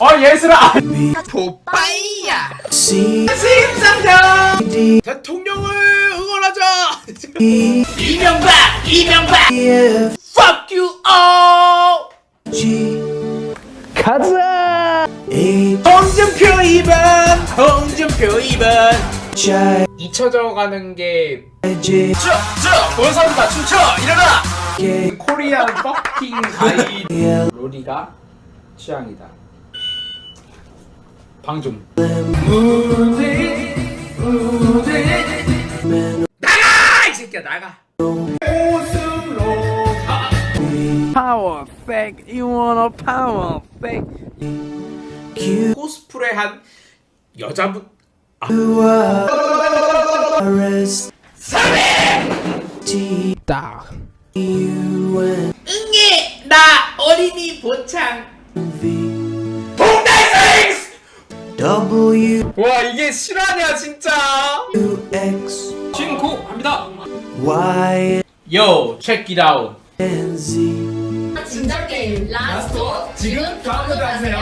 어 예슬아. 도빠이야. D 대통령을 응원하자. 이명박 이명박. Fuck you all. 가자. 홍준표 2번 홍준표 2번. I 잊혀져 가는 게 쭉! 본선다. 춤춰 일어나. 코리안 퍼킹 가이 로리가 취향이다 방좀 M N 나가 이 새끼야 나가 Power fake, you want a power fake. 코스프레한 여자분 S T 딱. 응애 나 어린이 보창 W 와 이게 실화냐 진짜? X. 신고 합니다. Y Yo check it out. And Z. 진짜 게임. 라스트. 지금 다운로드 하세요.